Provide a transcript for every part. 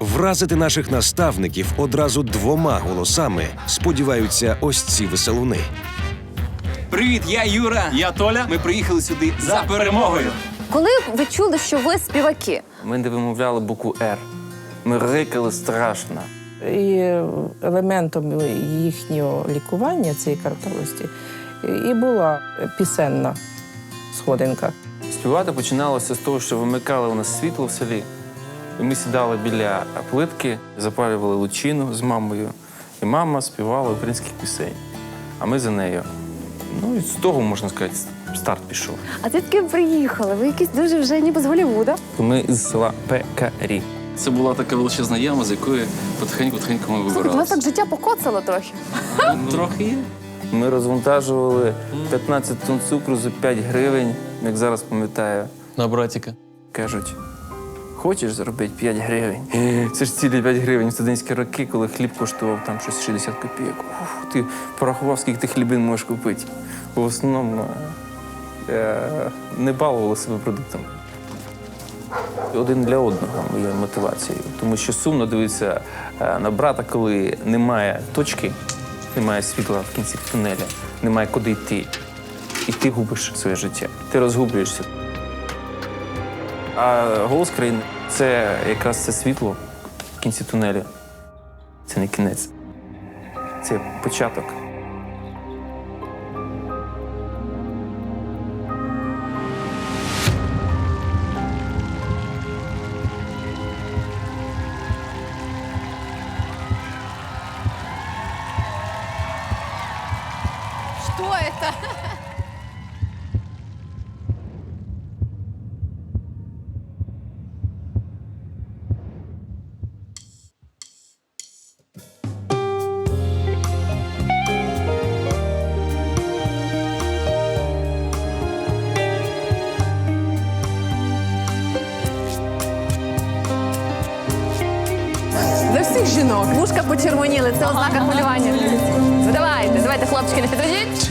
Вразити наших наставників одразу двома голосами сподіваються ось ці веселуни. Привіт, я Юра. Я Толя. Ми приїхали сюди за перемогою. Коли ви чули, що ви співаки? Ми не вимовляли букву Р. Ми рикали страшно. І елементом їхнього лікування цієї картавості і була пісенна сходинка. Співати починалося з того, що вимикали у нас світло в селі. І ми сідали біля плитки, запалювали лучину з мамою. І мама співала українських пісень. А ми за нею. Ну і з того, можна сказати, старт пішов. А звідки ви приїхали? Ви якісь дуже вже ніби з Голлівуда. Ми з села Пекарі. Це була така величезна яма, з якої потихеньку-потихеньку ми Слухайте, вас вибиралися. так життя покоцало трохи. Трохи є. Ми розвантажували 15 тонн цукру за 5 гривень, як зараз пам'ятаю. На братіка. Кажуть, хочеш заробити 5 гривень? Це ж цілі 5 гривень в студентські роки, коли хліб коштував там щось 60 копійок. Ух, ти порахував, скільки ти хлібин можеш купити. Бо в основному е, не балували себе продуктами. Один для одного моєю мотивацією. Тому що сумно дивитися е, на брата, коли немає точки, немає світла в кінці тунеля, немає куди йти. І ти губиш своє життя. Ти розгублюєшся. А голос країни це якраз це світло в кінці тунелю. Це не кінець. Це початок. Для всіх жінок. Вушка почервоніли, це ознака хвилювання. Давайте, давайте, хлопчики, не підведіть.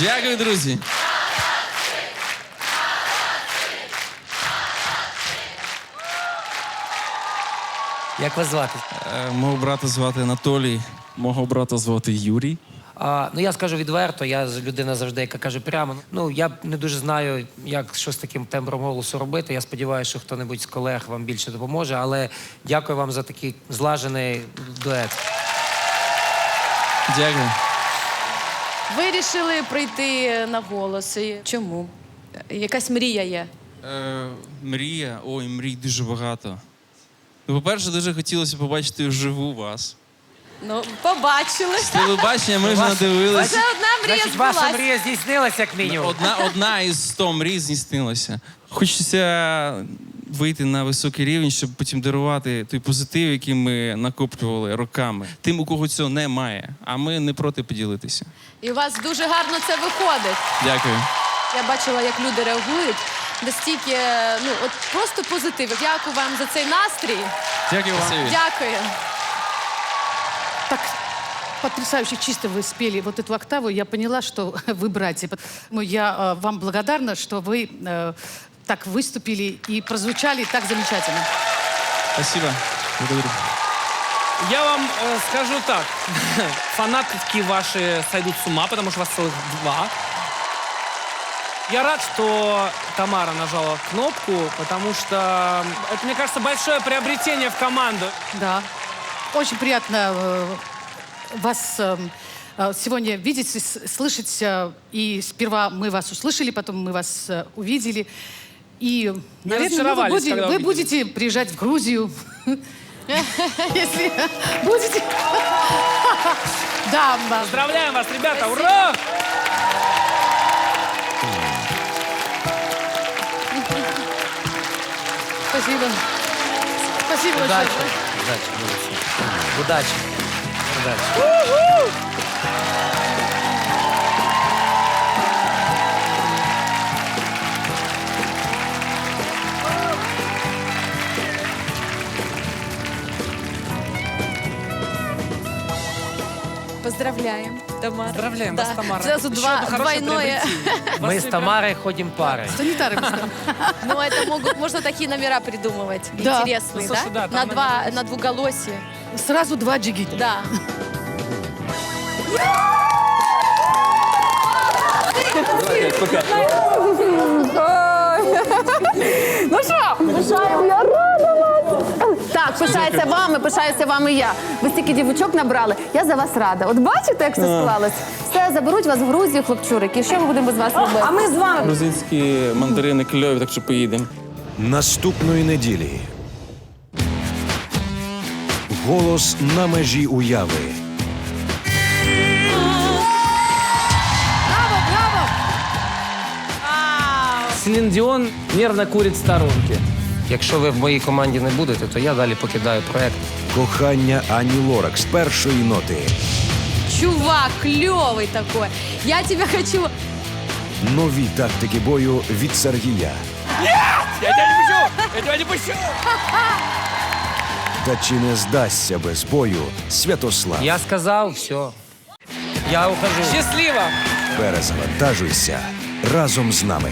Дякую, друзі. Як вас звати? Е, Мого брата звати Анатолій, мого брата звати Юрій. А, ну я скажу відверто, я з- людина завжди, яка каже прямо. Ну я не дуже знаю, як що з таким тембром голосу робити. Я сподіваюся, що хто-небудь з колег вам більше допоможе. Але дякую вам за такий злажений дует. Дякую. Вирішили прийти на голос. І Чому? Якась мрія є. Е, мрія, ой, мрій дуже багато. Ну, по-перше, дуже хотілося побачити вживу вас. Ну, побачили. З телебачення ми вже надивилися. Це одна мрія Значить, ваша збулась. мрія здійснилася як мінімум. Одна, одна із сто мрій здійснилася. Хочеться вийти на високий рівень, щоб потім дарувати той позитив, який ми накоплювали роками. Тим, у кого цього немає. А ми не проти поділитися. І у вас дуже гарно це виходить. Дякую. Я бачила, як люди реагують. Настільки, ну от просто позитив. Дякую вам за цей настрій. Дякую вам. Дякую. Так потрясающе чисто вы спели вот эту октаву. Я поняла, что вы братья. Ну, Я э, вам благодарна, что вы э, так выступили и прозвучали так замечательно. Спасибо. Благодарю. Я вам э, скажу так. Фанатки ваши сойдут с ума, потому что вас целых два. Я рад, что Тамара нажала кнопку, потому что это, мне кажется, большое приобретение в команду. Да. Очень приятно э, вас э, э, сегодня видеть, слышать. э, И сперва мы вас услышали, потом мы вас э, увидели. И, наверное, ну, вы, разочаровались, будете, когда вы увидели. будете приезжать в Грузию. Если будете... Да, м, Поздравляем вас, ребята! Ура! спасибо. Спасибо Удачі. большое. Удачі. молодці. Удачі. Удачі. Поздравляем, Тамара. Поздравляем Да. вас, Тамара. Сразу Еще два, одно хорошее двойное. приобретение. Ми з Тамарою ходимо пари. Санитары. Ну, это могут, можно такие номера придумывать. Да. Интересные, Ну, слушай, да? да, там на, два, на двуголосие. Сразу два джигита. Да. Ну що? Пишаю, я. Так, пишається вами, пишаюся вами я. Ви стільки дівчок набрали. Я за вас рада. От бачите, як все склалось? Все, заберуть вас в Грузію, хлопчурики. Що ми будемо без вас робити? А ми з вами. Грузинські мандарини кльові, так що поїдемо. Наступної неділі. Голос на межі уяви. Селин Дион нервно курит в сторонке. Якщо ви в моїй команді не будете, то я далі покидаю проект. Кохання Ані Лорак з першої ноти. Чувак, клевый такой. Я тебя хочу. Нові тактики бою від Сергія. Я тебя не пущу! Я тебя не пущу! Та чи не здасться без бою Святослав? Я сказав, все. Я ухожу. Счастливо! Перезавантажуйся разом з нами.